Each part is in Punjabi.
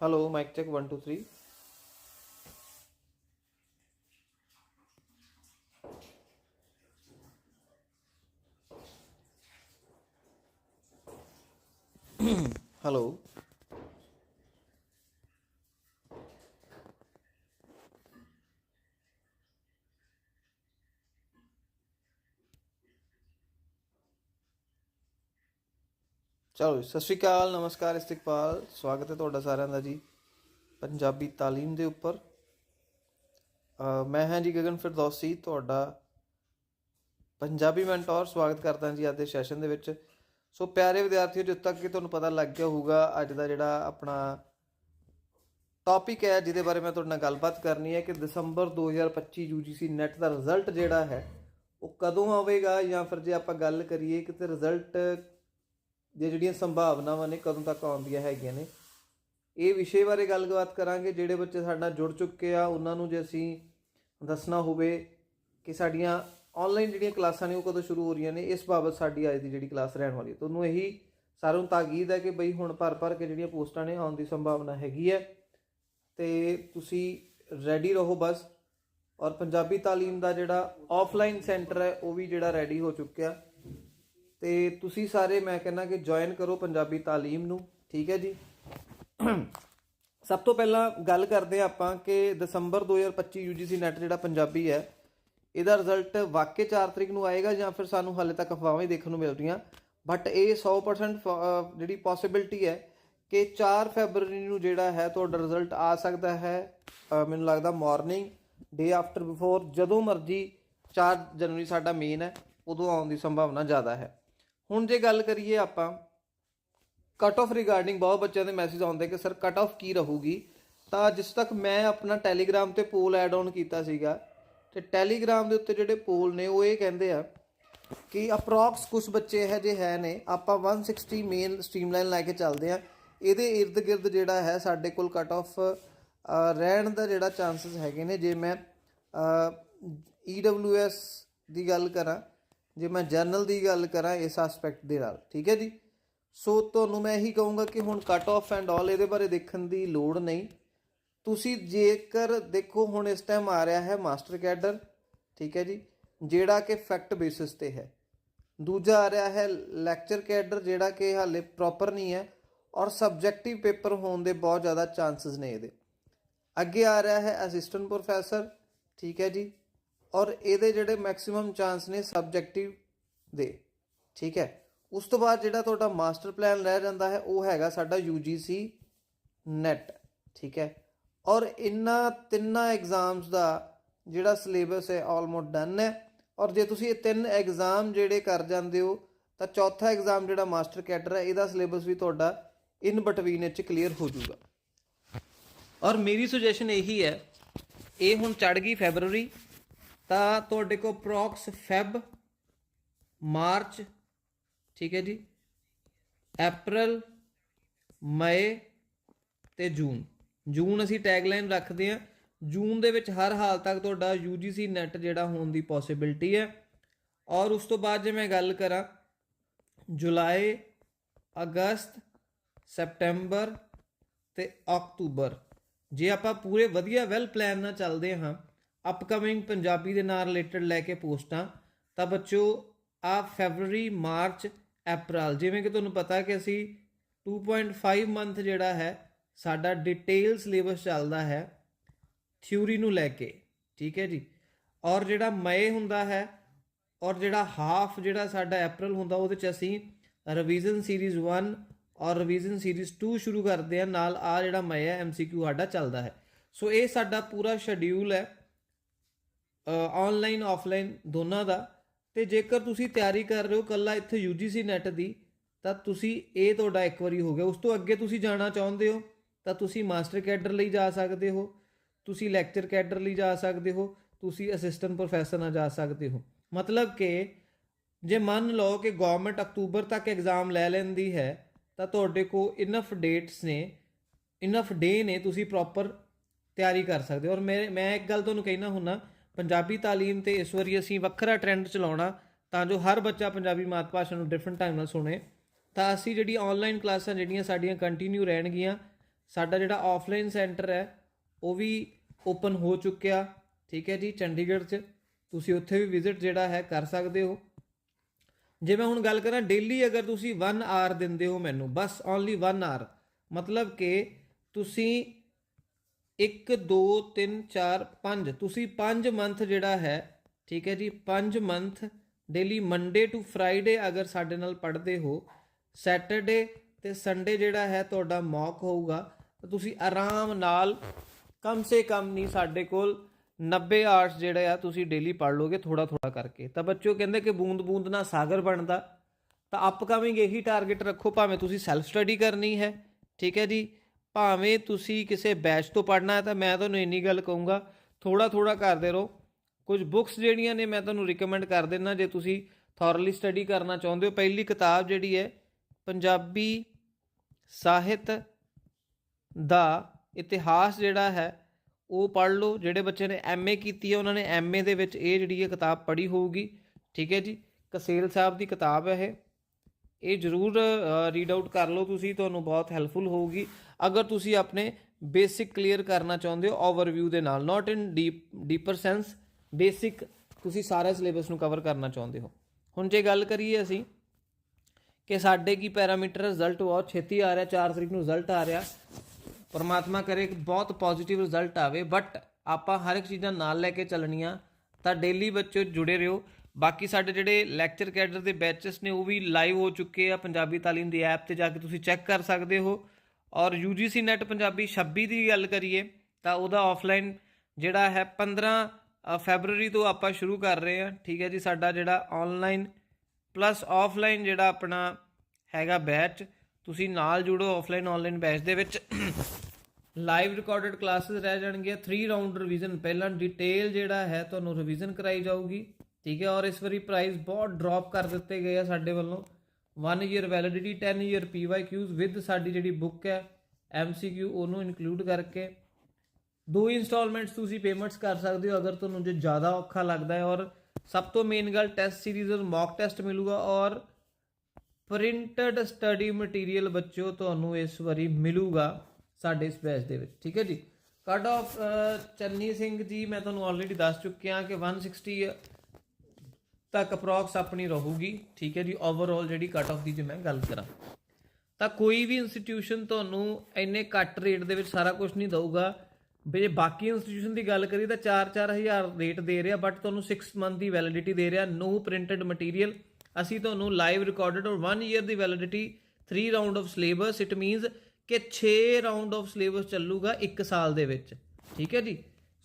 ਹੈਲੋ ਮਾਈਕ ਚੈੱਕ 1 2 3 ਚਲੋ ਜੀ, ਸਤਿ ਸ਼੍ਰੀ ਅਕਾਲ ਨਮਸਕਾਰ ਇਸਤਿਕਬਾਲ ਸਵਾਗਤ ਹੈ ਤੁਹਾਡਾ ਸਾਰਿਆਂ ਦਾ ਜੀ ਪੰਜਾਬੀ ਤਾਲੀਮ ਦੇ ਉੱਪਰ। ਮੈਂ ਹਾਂ ਜੀ ਗਗਨ ਫਿਰਦੌਸੀ ਤੁਹਾਡਾ ਪੰਜਾਬੀ ਮੈਂਟੋਰ ਸਵਾਗਤ ਕਰਦਾ ਜੀ ਅੱਜ ਦੇ ਸੈਸ਼ਨ ਦੇ ਵਿੱਚ। ਸੋ ਪਿਆਰੇ ਵਿਦਿਆਰਥੀਓ ਜਦੋਂ ਤੱਕ ਕਿ ਤੁਹਾਨੂੰ ਪਤਾ ਲੱਗ ਗਿਆ ਹੋਊਗਾ ਅੱਜ ਦਾ ਜਿਹੜਾ ਆਪਣਾ ਟੌਪਿਕ ਹੈ ਜਿਹਦੇ ਬਾਰੇ ਮੈਂ ਤੁਹਾਡੇ ਨਾਲ ਗੱਲਬਾਤ ਕਰਨੀ ਹੈ ਕਿ ਦਸੰਬਰ 2025 UGC ਨੈਟ ਦਾ ਰਿਜ਼ਲਟ ਜਿਹੜਾ ਹੈ ਉਹ ਕਦੋਂ ਆਵੇਗਾ? ਜਾਂ ਫਿਰ ਜੇ ਆਪਾਂ ਗੱਲ ਕਰੀਏ ਕਿ ਤੇ ਰਿਜ਼ਲਟ ਦੀਆਂ ਜਿਹੜੀਆਂ ਸੰਭਾਵਨਾਵਾਂ ਨੇ ਕਦੋਂ ਤੱਕ ਆਉਂਦੀਆਂ ਹੈਗੀਆਂ ਨੇ। ਇਹ ਵਿਸ਼ੇ ਬਾਰੇ ਗੱਲਬਾਤ ਕਰਾਂਗੇ, ਜਿਹੜੇ ਬੱਚੇ ਸਾਡੇ ਨਾਲ ਜੁੜ ਚੁੱਕੇ ਆ, ਉਹਨਾਂ ਨੂੰ ਜੇ ਅਸੀਂ ਦੱਸਣਾ ਹੋਵੇ ਕਿ ਸਾਡੀਆਂ ਆਨਲਾਈਨ ਜਿਹੜੀਆਂ ਕਲਾਸਾਂ ਨੇ, ਉਹ ਕਦੋਂ ਸ਼ੁਰੂ ਹੋ ਰਹੀਆਂ ਨੇ, ਇਸ ਬਾਬਤ ਸਾਡੀ ਅੱਜ ਦੀ ਜਿਹੜੀ ਕਲਾਸ ਰਹਿਣ ਵਾਲੀ ਹੈ। ਤੁਹਾਨੂੰ ਇਹੀ ਸਾਰਿਆਂ ਨੂੰ ਤਾਕੀਦ ਹੈ ਕਿ ਬਈ ਹੁਣ ਭਰ ਭਰ ਕੇ ਜਿਹੜੀਆਂ ਪੋਸਟਾਂ ਨੇ, ਆਉਣ ਦੀ ਸੰਭਾਵਨਾ ਹੈਗੀ ਹੈ। ਤੇ ਤੁਸੀਂ ਰੈਡੀ ਰਹੋ ਬਸ। ਔਰ ਪੰਜਾਬੀ ਤਾਲੀਮ ਦਾ ਜਿਹੜਾ ਆਫਲਾਈਨ ਸੈਂਟਰ ਹੈ, ਉਹ ਵੀ ਜਿਹੜਾ ਰੈਡੀ ਹੋ ਚੁੱਕਿਆ। ਤੇ ਤੁਸੀਂ ਸਾਰੇ ਮੈਂ ਕਹਿੰਦਾ ਕਿ ਜੁਆਇਨ ਕਰੋ ਪੰਜਾਬੀ ਤਾਲੀਮ ਨੂੰ, ਠੀਕ ਹੈ ਜੀ? ਸਭ ਤੋਂ ਪਹਿਲਾਂ ਗੱਲ ਕਰਦੇ ਹਾਂ ਆਪਾਂ ਕਿ ਦਸੰਬਰ 2025 UGC ਨੈਟ ਜਿਹੜਾ ਪੰਜਾਬੀ ਹੈ, ਇਹਦਾ ਰਿਜ਼ਲਟ ਵਾਕਈ 4 ਤਰੀਕ ਨੂੰ ਆਏਗਾ ਜਾਂ ਫਿਰ ਸਾਨੂੰ ਹਾਲੇ ਤੱਕ ਅਫਵਾਹਾਂ ਹੀ ਦੇਖਣ ਨੂੰ ਮਿਲ ਰਹੀਆਂ ਬਟ ਇਹ 100% ਫ- ਜਿਹੜੀ ਪੋਸਿਬਿਲਿਟੀ ਹੈ ਕਿ 4 ਫੈਬਰੂਰੀ ਨੂੰ ਜਿਹੜਾ ਹੈ ਤੁਹਾਡਾ ਰਿਜ਼ਲਟ ਆ ਸਕਦਾ ਹੈ ਮੈਨੂੰ ਲੱਗਦਾ ਮਾਰਨਿੰਗ ਡੇ ਆਫਟਰ ਬਿਫੋਰ ਜਦੋਂ ਮਰਜ਼ੀ 4 ਜਨਵਰੀ ਸਾਡਾ ਮੇਨ ਹੈ, ਉਦੋਂ ਆਉਣ ਦੀ ਸੰਭਾਵਨਾ ਜ਼ਿਆਦਾ ਹੈ। ਹੁਣ ਜੇ ਗੱਲ ਕਰੀਏ ਆਪਾਂ ਕਟ ਆਫ ਰਿਗਾਰਡਿੰਗ ਬਹੁਤ ਬੱਚਿਆਂ ਦੇ ਮੈਸੇਜ ਆਉਂਦੇ ਕਿ ਸਰ ਕਟ ਆਫ ਕੀ ਰਹੂਗੀ? ਤਾਂ ਜਿਸ ਤੱਕ ਮੈਂ ਆਪਣਾ ਟੈਲੀਗ੍ਰਾਮ ਤੇ ਪੋਲ ਐਡ ਆਨ ਕੀਤਾ ਸੀਗਾ ਤੇ ਟੈਲੀਗ੍ਰਾਮ ਦੇ ਉੱਤੇ ਜਿਹੜੇ ਪੋਲ ਨੇ ਉਹ ਇਹ ਕਹਿੰਦੇ ਆ ਕਿ ਅਪਰੋਕਸ ਕੁਝ ਬੱਚੇ ਇਹ ਜੇ ਹੈ ਨੇ, ਆਪਾਂ 160 ਮੇਨ ਸਟ੍ਰੀਮਲਾਈਨ ਲੈ ਕੇ ਚੱਲਦੇ ਆ ਇਹਦੇ ਇਰਦ ਗਿਰਦ ਜਿਹੜਾ ਹੈ ਸਾਡੇ ਕੋਲ ਕਟ ਆਫ ਰਹਿਣ ਦਾ ਜਿਹੜਾ ਚਾਂਸਸ ਹੈਗੇ ਨੇ। ਜੇ ਮੈਂ EWS ਦੀ ਗੱਲ ਕਰਾਂ ਜੇ ਮੈਂ ਜਰਨਲ ਦੀ ਗੱਲ ਕਰਾਂ ਇਸ ਐਸਪੈਕਟ ਦੇ ਨਾਲ, ਠੀਕ ਹੈ ਜੀ? ਸੋ ਤੁਹਾਨੂੰ ਮੈਂ ਇਹੀ ਕਹੂੰਗਾ ਕਿ ਹੁਣ ਕਟ ਆਫ ਐਂਡ ਆਲ ਇਹਦੇ ਬਾਰੇ ਦੇਖਣ ਦੀ ਲੋੜ ਨਹੀਂ। ਤੁਸੀਂ ਜੇਕਰ ਦੇਖੋ ਹੁਣ ਇਸ ਟਾਈਮ ਆ ਰਿਹਾ ਹੈ ਮਾਸਟਰ ਕੈਡਰ ਠੀਕ ਹੈ ਜੀ? ਜਿਹੜਾ ਕਿ ਫੈਕਟ ਬੇਸਿਸ ਤੇ ਹੈ। ਦੂਜਾ ਆ ਰਿਹਾ ਹੈ ਲੈਕਚਰ ਕੈਡਰ ਜਿਹੜਾ ਕਿ ਹਾਲੇ ਪ੍ਰੋਪਰ ਨਹੀਂ ਹੈ ਔਰ ਸਬਜੈਕਟਿਵ ਪੇਪਰ ਹੋਣ ਦੇ ਬਹੁਤ ਜ਼ਿਆਦਾ ਚਾਂਸਸ ਨੇ ਇਹਦੇ। ਅੱਗੇ ਆ ਰਿਹਾ ਹੈ ਅਸਿਸਟੈਂਟ ਪ੍ਰੋਫੈਸਰ ਠੀਕ ਹੈ ਜੀ? ਔਰ ਇਹਦੇ ਜਿਹੜੇ ਮੈਕਸਿਮਮ ਚਾਂਸ ਨੇ ਸਬਜੈਕਟਿਵ ਦੇ, ਠੀਕ ਹੈ? ਉਸ ਤੋਂ ਬਾਅਦ ਜਿਹੜਾ ਤੁਹਾਡਾ ਮਾਸਟਰ ਪਲਾਨ ਰਹਿ ਜਾਂਦਾ ਹੈ, ਉਹ ਹੈਗਾ ਸਾਡਾ UGC ਨੈਟ ਠੀਕ ਹੈ? ਔਰ ਇਨ੍ਹਾਂ ਤਿੰਨਾਂ ਐਗਜ਼ਾਮਸ ਦਾ ਜਿਹੜਾ ਸਿਲੇਬਸ ਹੈ ਆਲਮੋਸਟ ਡਨ ਹੈ। ਔਰ ਜੇ ਤੁਸੀਂ ਇਹ ਤਿੰਨ ਐਗਜ਼ਾਮ ਜਿਹੜੇ ਕਰ ਜਾਂਦੇ ਹੋ, ਤਾਂ ਚੌਥਾ ਐਗਜ਼ਾਮ ਜਿਹੜਾ ਮਾਸਟਰ ਕੈਡਰ ਹੈ, ਇਹਦਾ ਸਿਲੇਬਸ ਵੀ ਤੁਹਾਡਾ ਇਨ ਬਿਟਵੀਨ ਵਿੱਚ ਕਲੀਅਰ ਹੋ ਜਾਊਗਾ। ਔਰ ਮੇਰੀ ਸੁਜੈਸ਼ਨ ਇਹੀ ਹੈ, ਇਹ ਹੁਣ ਚੜ ਗਈ ਫੈਬਰੂਰੀ ਤਾਂ ਤੁਹਾਡੇ ਕੋਲ ਪ੍ਰੋਕਸ ਫੈਬ ਮਾਰਚ, ਠੀਕ ਹੈ ਜੀ, ਅਪ੍ਰੈਲ, ਮਈ ਤੇ ਜੂਨ। ਜੂਨ ਅਸੀਂ ਟੈਗਲਾਈਨ ਰੱਖਦੇ ਹਾਂ। ਜੂਨ ਦੇ ਵਿੱਚ ਹਰ ਹਾਲ ਤੱਕ ਤੁਹਾਡਾ UGC ਨੈਟ ਜਿਹੜਾ ਹੋਣ ਦੀ ਪੋਸਿਬਿਲਿਟੀ ਹੈ। ਔਰ ਉਸ ਤੋਂ ਬਾਅਦ ਜੇ ਮੈਂ ਗੱਲ ਕਰਾਂ, ਜੁਲਾਈ, ਅਗਸਤ, ਸਪਟੈਂਬਰ ਤੇ ਅਕਤੂਬਰ। ਜੇ ਆਪਾਂ ਪੂਰੇ ਵਧੀਆ ਵੈਲ ਪਲਾਨ ਨਾਲ ਚੱਲਦੇ ਹਾਂ ਅਪਕਮਿੰਗ ਪੰਜਾਬੀ ਦੇ ਨਾਲ ਰਿਲੇਟਡ ਲੈ ਕੇ ਪੋਸਟਾਂ, ਤਾਂ ਬੱਚੋ, ਆ ਫੈਬਰੂਰੀ ਮਾਰਚ ਅਪ੍ਰੈਲ ਜਿਵੇਂ ਕਿ ਤੁਹਾਨੂੰ ਪਤਾ ਕਿ ਅਸੀਂ 2.5 ਮੰਥ ਜਿਹੜਾ ਹੈ, ਸਾਡਾ ਡਿਟੇਲ ਸਿਲੇਬਸ ਚੱਲਦਾ ਹੈ ਥਿਊਰੀ ਨੂੰ ਲੈ ਕੇ, ਠੀਕ ਹੈ ਜੀ? ਔਰ ਜਿਹੜਾ ਮਈ ਹੁੰਦਾ ਹੈ, ਔਰ ਜਿਹੜਾ ਹਾਫ ਜਿਹੜਾ ਸਾਡਾ ਅਪ੍ਰੈਲ ਹੁੰਦਾ, ਉਹਦੇ ਚ ਅਸੀਂ ਰਿਵੀਜ਼ਨ ਸੀਰੀਜ਼ 1 ਔਰ ਰਿਵੀਜ਼ਨ ਸੀਰੀਜ਼ 2 ਸ਼ੁਰੂ ਕਰਦੇ ਆ ਨਾਲ ਆ ਜਿਹੜਾ ਮਈ ਹੈ ਐਮਸੀਕਿਊ ਸਾਡਾ ਚੱਲਦਾ ਹੈ। ਸੋ ਇਹ ਸਾਡਾ ਪੂਰਾ ਸ਼ਡਿਊਲ ਹੈ। ਆਨਲਾਈਨ ਆਫਲਾਈਨ ਦੋਨਾਂ ਦਾ। ਤੇ ਜੇਕਰ ਤੁਸੀਂ ਤਿਆਰੀ ਕਰ ਰਹੇ ਹੋ ਕੱਲਾ ਇੱਥੇ UGC ਨੈਟ ਦੀ, ਤਾਂ ਤੁਸੀਂ ਇਹ ਤੁਹਾਡਾ ਇੱਕ ਵਾਰੀ ਹੋ ਗਿਆ। ਉਸ ਤੋਂ ਅੱਗੇ ਤੁਸੀਂ ਜਾਣਾ ਚਾਹੁੰਦੇ ਹੋ, ਤਾਂ ਤੁਸੀਂ ਮਾਸਟਰ ਕੈਡਰ ਲਈ ਜਾ ਸਕਦੇ ਹੋ, ਤੁਸੀਂ ਲੈਕਚਰ ਕੈਡਰ ਲਈ ਜਾ ਸਕਦੇ ਹੋ, ਤੁਸੀਂ ਅਸਿਸਟੈਂਟ ਪ੍ਰੋਫੈਸਰ ਨਾਲ ਜਾ ਸਕਦੇ ਹੋ। ਮਤਲਬ ਕਿ ਜੇ ਮੰਨ ਲਓ ਕਿ ਗਵਰਨਮੈਂਟ ਅਕਤੂਬਰ ਤੱਕ ਐਗਜ਼ਾਮ ਲੈ ਲੈਂਦੀ ਹੈ, ਤਾਂ ਤੁਹਾਡੇ ਕੋਲ ਇਨਫ ਡੇਟਸ ਨੇ ਇਨਫ ਡੇ ਨੇ ਤੁਸੀਂ ਪ੍ਰੋਪਰ ਤਿਆਰੀ ਕਰ ਸਕਦੇ ਹੋ। ਔਰ ਮੈਂ ਮੈਂ ਇੱਕ ਗੱਲ ਤੁਹਾਨੂੰ ਕਹਿਣਾ ਹੁੰਨਾ ਪੰਜਾਬੀ ਤਾਲੀਮ ਤੇ ਇਸ ਵਾਰੀ ਅਸੀਂ ਵੱਖਰਾ ਟ੍ਰੈਂਡ ਚਲਾਉਣਾ ਤਾਂ ਜੋ ਹਰ ਬੱਚਾ ਪੰਜਾਬੀ ਮਾਤ ਭਾਸ਼ਾ ਨੂੰ ਡਿਫਰੈਂਟ ਟਾਈਮ ਨਾਲ ਸੁਣੇ। ਤਾਂ ਅਸੀਂ ਜਿਹੜੀ ਆਨਲਾਈਨ ਕਲਾਸਾਂ ਜਿਹੜੀਆਂ ਸਾਡੀਆਂ ਕੰਟੀਨਿਊ ਰਹਿਣਗੀਆਂ, ਸਾਡਾ ਜਿਹੜਾ ਆਫਲਾਈਨ ਸੈਂਟਰ ਹੈ, ਉਹ ਵੀ ਓਪਨ ਹੋ ਚੁੱਕਿਆ। ਠੀਕ ਹੈ ਜੀ, ਚੰਡੀਗੜ੍ਹ 'ਚ। ਤੁਸੀਂ ਉੱਥੇ ਵੀ ਵਿਜ਼ਿਟ ਜਿਹੜਾ ਹੈ ਕਰ ਸਕਦੇ ਹੋ। ਜੇ ਮੈਂ ਹੁਣ ਗੱਲ ਕਰਾਂ ਡੇਲੀ ਅਗਰ ਤੁਸੀਂ 1 ਆਰ ਦਿੰਦੇ ਹੋ ਮੈਨੂੰ, ਬਸ ਓਨਲੀ 1 ਆਰ ਮਤਲਬ ਕਿ ਤੁਸੀਂ 1 2 3 4 5 ਤੁਸੀਂ 5 ਮੰਥ ਜਿਹੜਾ ਹੈ, ਠੀਕ ਹੈ ਜੀ 5 month daily Monday to Friday ਅਗਰ ਸਾਡੇ ਨਾਲ ਪੜ੍ਹਦੇ ਹੋ ਸੈਟਰਡੇ ਤੇ ਸੰਡੇ ਜਿਹੜਾ ਹੈ ਤੁਹਾਡਾ ਮੌਕ ਹੋਊਗਾ ਤੁਸੀਂ ਆਰਾਮ ਨਾਲ ਕਮ ਸੇ ਕਮ ਨਹੀਂ ਸਾਡੇ ਕੋਲ 90 ਆਰਟਸ ਜਿਹੜੇ ਆ ਤੁਸੀਂ ਡੇਲੀ ਪੜ੍ਹ ਲੋਗੇ ਥੋੜਾ ਥੋੜਾ ਕਰਕੇ। ਤਾਂ ਬੱਚਿਓ ਕਹਿੰਦੇ ਕਿ ਬੂੰਦ ਬੂੰਦ ਨਾਲ ਸਾਗਰ ਬਣਦਾ, ਤਾਂ ਅਪਕਮਿੰਗ ਇਹੀ ਟਾਰਗੇਟ ਰੱਖੋ, ਭਾਵੇਂ ਤੁਸੀਂ ਸੈਲਫ ਸਟੱਡੀ ਕਰਨੀ ਹੈ, ਠੀਕ ਹੈ ਜੀ। ਭਾਵੇਂ ਤੁਸੀਂ ਕਿਸੇ ਬੈਚ ਤੋਂ ਪੜ੍ਹਨਾ ਹੈ ਤਾਂ ਮੈਂ ਤੁਹਾਨੂੰ ਇੰਨੀ ਗੱਲ ਕਹੂੰਗਾ ਥੋੜਾ ਥੋੜਾ ਕਰਦੇ ਰਹੋ। ਕੁਝ ਬੁੱਕਸ ਜਿਹੜੀਆਂ ਨੇ ਮੈਂ ਤੁਹਾਨੂੰ ਰਿਕਮੈਂਡ ਕਰ ਦਿੰਦਾ, ਜੇ ਤੁਸੀਂ ਥੋਰਲੀ ਸਟੱਡੀ ਕਰਨਾ ਚਾਹੁੰਦੇ ਹੋ। ਪਹਿਲੀ ਕਿਤਾਬ ਜਿਹੜੀ ਹੈ, ਪੰਜਾਬੀ ਸਾਹਿਤ ਦਾ ਇਤਿਹਾਸ ਜਿਹੜਾ ਹੈ, ਉਹ ਪੜ੍ਹ ਲਓ। ਜਿਹੜੇ ਬੱਚੇ ਨੇ ਐਮਏ ਕੀਤੀ ਹੈ, ਉਹਨਾਂ ਨੇ ਐਮਏ ਦੇ ਵਿੱਚ ਇਹ ਜਿਹੜੀ ਹੈ ਕਿਤਾਬ ਪੜ੍ਹੀ ਹੋਊਗੀ। ਠੀਕ ਹੈ ਜੀ? ਕਸੇਲ ਸਾਹਿਬ ਦੀ ਕਿਤਾਬ ਹੈ ਇਹ। ਇਹ ਜ਼ਰੂਰ ਰੀਡ ਆਊਟ ਕਰ ਲਓ ਤੁਸੀਂ, ਤੁਹਾਨੂੰ ਬਹੁਤ ਹੈਲਪਫੁਲ ਹੋਊਗੀ। ਅਗਰ ਤੁਸੀਂ ਆਪਣੇ ਬੇਸਿਕ ਕਲੀਅਰ ਕਰਨਾ ਚਾਹੁੰਦੇ ਹੋ ਓਵਰਵਿਊ ਦੇ ਨਾਲ not in deep deeper sense basic ਤੁਸੀਂ ਸਾਰਾ ਸਿਲੇਬਸ ਨੂੰ ਕਵਰ ਕਰਨਾ ਚਾਹੁੰਦੇ ਹੋ। ਹੁਣ ਜੇ ਗੱਲ ਕਰੀਏ ਅਸੀਂ ਕਿ ਸਾਡੇ ਕੀ ਪੈਰਾਮੀਟਰ ਰਿਜ਼ਲਟ ਬਹੁਤ ਛੇਤੀ ਆ ਰਿਹਾ 4 ਤਰੀਕ ਨੂੰ ਰਿਜ਼ਲਟ ਆ ਰਿਹਾ, ਪਰਮਾਤਮਾ ਕਰੇ ਕਿ ਬਹੁਤ ਪੋਜ਼ਿਟਿਵ ਰਿਜ਼ਲਟ ਆਵੇ ਬਟ ਆਪਾਂ ਹਰ ਇੱਕ ਚੀਜ਼ਾਂ ਨਾਲ ਲੈ ਕੇ ਚੱਲਣੀਆਂ, ਤਾਂ ਡੇਲੀ ਬੱਚੋ ਜੁੜੇ ਰਹੋ। ਬਾਕੀ ਸਾਡੇ ਜਿਹੜੇ ਲੈਕਚਰ ਕੈਡਰ ਦੇ ਬੈਚਸ ਨੇ ਉਹ ਵੀ ਲਾਈਵ ਹੋ ਚੁੱਕੇ ਆ ਪੰਜਾਬੀ ਤਾਲੀਮ ਦੀ ਐਪ ਤੇ ਜਾ ਕੇ ਤੁਸੀਂ ਚੈੱਕ ਕਰ ਸਕਦੇ ਹੋ। ਔਰ UGC ਨੈਟ ਪੰਜਾਬੀ 26 ਦੀ ਗੱਲ ਕਰੀਏ ਤਾਂ ਉਹਦਾ ਆਫਲਾਈਨ ਜਿਹੜਾ ਹੈ 15 ਅ, ਫੈਬਰੂਰੀ ਤੋਂ ਆਪਾਂ ਸ਼ੁਰੂ ਕਰ ਰਹੇ ਹਾਂ। ਠੀਕ ਹੈ ਜੀ ਸਾਡਾ ਜਿਹੜਾ ਆਨਲਾਈਨ ਪਲੱਸ ਆਫਲਾਈਨ ਜਿਹੜਾ ਆਪਣਾ ਹੈਗਾ ਬੈਚ ਤੁਸੀਂ ਨਾਲ ਜੁੜੋ ਆਫਲਾਈਨ ਆਨਲਾਈਨ ਬੈਚ ਦੇ ਵਿੱਚ। ਲਾਈਵ ਰਿਕਾਰਡਡ ਕਲਾਸਿਸ ਰਹਿ ਜਾਣਗੀਆਂ। 3 ਰਾਉਂਡ ਰਿਵੀਜ਼ਨ ਪਹਿਲਾਂ ਡਿਟੇਲ ਜਿਹੜਾ ਹੈ ਤੁਹਾਨੂੰ ਰਿਵੀਜ਼ਨ ਕਰਾਈ ਜਾਊਗੀ। ਠੀਕ ਹੈ, ਔਰ ਇਸ ਵਾਰੀ ਪ੍ਰਾਈਸ ਬਹੁਤ ਡ੍ਰੌਪ ਕਰ ਦਿੱਤੇ ਗਏ ਆ ਸਾਡੇ ਵੱਲੋਂ। 1 year validity 10 year PYQs with ਸਾਡੀ ਜਿਹੜੀ ਬੁੱਕ ਹੈ ਐਮਸੀਕਿਊ ਉਹਨੂੰ ਇਨਕਲੂਡ ਕਰਕੇ। ਦੋ ਇਨਸਟਾਲਮੈਂਟਸ ਤੁਸੀਂ ਪੇਮੈਂਟਸ ਕਰ ਸਕਦੇ ਹੋ ਅਗਰ ਤੁਹਾਨੂੰ ਜੇ ਜ਼ਿਆਦਾ ਔਖਾ ਲੱਗਦਾ ਹੈ, ਔਰ ਸਭ ਤੋਂ ਮੇਨ ਗੱਲ ਟੈਸਟ ਸੀਰੀਜ਼ ਔਰ ਮੌਕ ਟੈਸਟ ਮਿਲੂਗਾ, ਔਰ ਪ੍ਰਿੰਟਡ ਸਟੱਡੀ ਮਟੀਰੀਅਲ ਬੱਚਿਓ ਤੁਹਾਨੂੰ ਇਸ ਵਾਰੀ ਮਿਲੂਗਾ ਸਾਡੇ ਇਸ ਬੈਚ ਦੇ ਵਿੱਚ, ਠੀਕ ਹੈ ਜੀ। ਕੱਟ ਆਫ ਚੰਨੀ ਸਿੰਘ ਜੀ, ਮੈਂ ਤੁਹਾਨੂੰ ਆਲਰੇਡੀ ਦੱਸ ਚੁੱਕਿਆ ਕਿ 160 ਤੱਕ ਅਪਰੋਕਸ ਆਪਣੀ ਰਹੂਗੀ, ਠੀਕ ਹੈ ਜੀ ਓਵਰਆਲ ਜਿਹੜੀ ਕੱਟ ਆਫ ਦੀ ਜੇ ਮੈਂ ਗੱਲ ਕਰਾਂ। ਤਾਂ ਕੋਈ ਵੀ ਇੰਸਟੀਟਿਊਸ਼ਨ ਤੁਹਾਨੂੰ ਇੰਨੇ ਘੱਟ ਰੇਟ ਦੇ ਵਿੱਚ ਸਾਰਾ ਕੁਝ ਨਹੀਂ ਦਊਗਾ। ਵੀ ਜੇ ਬਾਕੀ ਇੰਸਟੀਟਿਊਸ਼ਨ ਦੀ ਗੱਲ ਕਰੀ ਤਾਂ 4-4000 ਰੇਟ ਦੇ ਰਿਹਾ ਬਟ ਤੁਹਾਨੂੰ 6 ਮੰਥ ਦੀ ਵੈਲਿਡਿਟੀ ਦੇ ਰਿਹਾ ਨੋ ਪ੍ਰਿੰਟਡ ਮਟੀਰੀਅਲ ਅਸੀਂ ਤੁਹਾਨੂੰ ਲਾਈਵ ਰਿਕਾਰਡਡ ਔਰ 1 year the validity 3 round of syllabus it means ਕਿ 6 ਰਾਉਂਡ ਆਫ ਸਿਲੇਬਸ ਚੱਲੂਗਾ 1 ਸਾਲ ਦੇ ਵਿੱਚ, ਠੀਕ ਹੈ ਜੀ।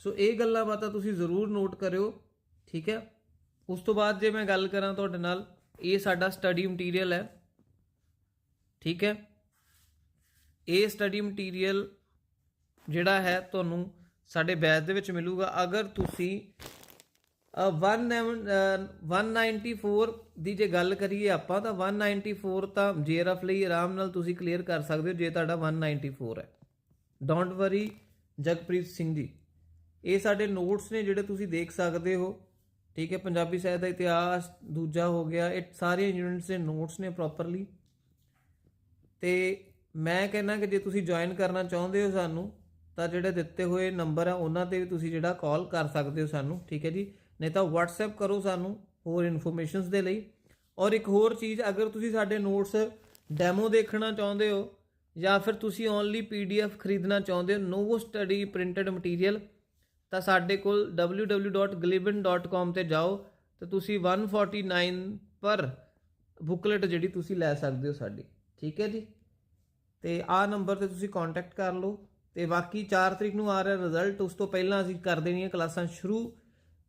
ਸੋ ਇਹ ਗੱਲਾਂ ਬਾਤਾਂ ਤੁਸੀਂ ਜ਼ਰੂਰ ਨੋਟ ਕਰਿਓ, ਠੀਕ ਹੈ। ਉਸ ਤੋਂ ਬਾਅਦ ਜੇ ਮੈਂ ਗੱਲ ਕਰਾਂ ਤੁਹਾਡੇ ਨਾਲ ਇਹ ਸਾਡਾ ਸਟੱਡੀ ਮਟੀਰੀਅਲ ਹੈ। ਠੀਕ ਹੈ? ਇਹ ਸਟੱਡੀ ਮਟੀਰੀਅਲ ਜਿਹੜਾ ਹੈ ਤੁਹਾਨੂੰ ਸਾਡੇ ਬੈਚ ਦੇ ਵਿੱਚ ਮਿਲੂਗਾ। ਅਗਰ ਤੁਸੀਂ ਅ, 1 ਅ, 194 ਦੀ ਜੇ ਗੱਲ ਕਰੀਏ ਆਪਾਂ ਤਾਂ 194 ਤਾਂ ਜੇਆਰਐਫ ਲਈ ਆਰਾਮ ਨਾਲ ਤੁਸੀਂ ਕਲੀਅਰ ਕਰ ਸਕਦੇ ਹੋ ਜੇ ਤੁਹਾਡਾ 194 ਹੈ। Don't worry Jagpreet Singh ji. ਇਹ ਸਾਡੇ ਨੋਟਸ ਨੇ ਜਿਹੜੇ ਤੁਸੀਂ ਦੇਖ ਸਕਦੇ ਹੋ। ਠੀਕ ਹੈ, ਪੰਜਾਬੀ ਸਾਹਿਤ ਦਾ ਇਤਿਹਾਸ ਦੂਜਾ ਹੋ ਗਿਆ। ਇਹ ਸਾਰੇ ਯੂਨਿਟਸ ਦੇ ਨੋਟਸ ਨੇ ਪ੍ਰੋਪਰਲੀ ਤੇ ਮੈਂ ਕਹਿੰਦਾ ਕਿ ਜੇ ਤੁਸੀਂ ਜੁਆਇਨ ਕਰਨਾ ਚਾਹੁੰਦੇ ਹੋ ਸਾਨੂੰ, ਤਾਂ ਜਿਹੜੇ ਦਿੱਤੇ ਹੋਏ ਨੰਬਰ ਆ, ਉਹਨਾਂ ਤੇ ਵੀ ਤੁਸੀਂ ਜਿਹੜਾ ਕਾਲ ਕਰ ਸਕਦੇ ਹੋ ਸਾਨੂੰ, ਠੀਕ ਹੈ ਜੀ? ਨਹੀਂ ਤਾਂ WhatsApp ਕਰੋ ਸਾਨੂੰ ਹੋਰ ਇਨਫੋਰਮੇਸ਼ਨਸ ਦੇ ਲਈ। ਔਰ ਇੱਕ ਹੋਰ ਚੀਜ਼, ਅਗਰ ਤੁਸੀਂ ਸਾਡੇ ਨੋਟਸ ਡੈਮੋ ਦੇਖਣਾ ਚਾਹੁੰਦੇ ਹੋ, ਜਾਂ ਫਿਰ ਤੁਸੀਂ ਓਨਲੀ PDF ਖਰੀਦਣਾ ਚਾਹੁੰਦੇ ਹੋ, ਨੋਵੋ ਸਟੱਡੀ ਪ੍ਰਿੰਟਡ ਮਟੀਰੀਅਲ ਤਾਂ ਸਾਡੇ ਕੋਲ www.glibin.com ਤੇ ਜਾਓ ਤੇ ਤੁਸੀਂ 149 ਪਰ ਬੁਕਲੇਟ ਜਿਹੜੀ ਤੁਸੀਂ ਲੈ ਸਕਦੇ ਹੋ ਸਾਡੀ, ਠੀਕ ਹੈ ਜੀ? ਤੇ ਆਹ ਨੰਬਰ ਤੇ ਤੁਸੀਂ ਕੰਟੈਕਟ ਕਰ ਲਓ ਤੇ ਬਾਕੀ 4 ਤਰੀਕ ਨੂੰ ਆ ਰਿਹਾ ਰਿਜ਼ਲਟ ਉਸ ਤੋਂ ਪਹਿਲਾਂ ਅਸੀਂ ਕਰ ਦੇਣੀਆਂ ਕਲਾਸਾਂ ਸ਼ੁਰੂ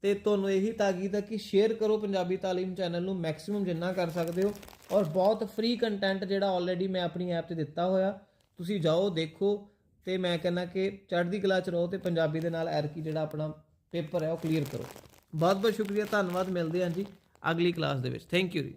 ਤੇ ਤੁਹਾਨੂੰ ਇਹੀ ਤਾਕੀਦ ਹੈ ਕਿ ਸ਼ੇਅਰ ਕਰੋ ਪੰਜਾਬੀ ਤਾਲੀਮ ਚੈਨਲ ਨੂੰ ਮੈਕਸਿਮਮ ਜਿੰਨਾ ਕਰ ਸਕਦੇ ਹੋ ਔਰ ਬਹੁਤ ਫ੍ਰੀ ਕੰਟੈਂਟ ਜਿਹੜਾ ਆਲਰੇਡੀ ਮੈਂ ਆਪਣੀ ਐਪ ਤੇ ਦਿੱਤਾ ਹੋਇਆ, ਤੁਸੀਂ ਜਾਓ, ਦੇਖੋ ਤੇ ਮੈਂ ਕਹਿੰਦਾ ਕਿ ਚੜ੍ਹਦੀ ਕਲਾ ਚ ਰਹੋ ਤੇ ਪੰਜਾਬੀ ਦੇ ਨਾਲ ਐਰਕੀ ਜਿਹੜਾ ਆਪਣਾ ਪੇਪਰ ਹੈ ਉਹ ਕਲੀਅਰ ਕਰੋ। ਬਹੁਤ ਬਹੁਤ ਸ਼ੁਕਰੀਆ, ਧੰਨਵਾਦ, ਮਿਲਦੇ ਹਾਂ ਜੀ ਅਗਲੀ ਕਲਾਸ ਦੇ ਵਿੱਚ। ਥੈਂਕ ਯੂ ਜੀ।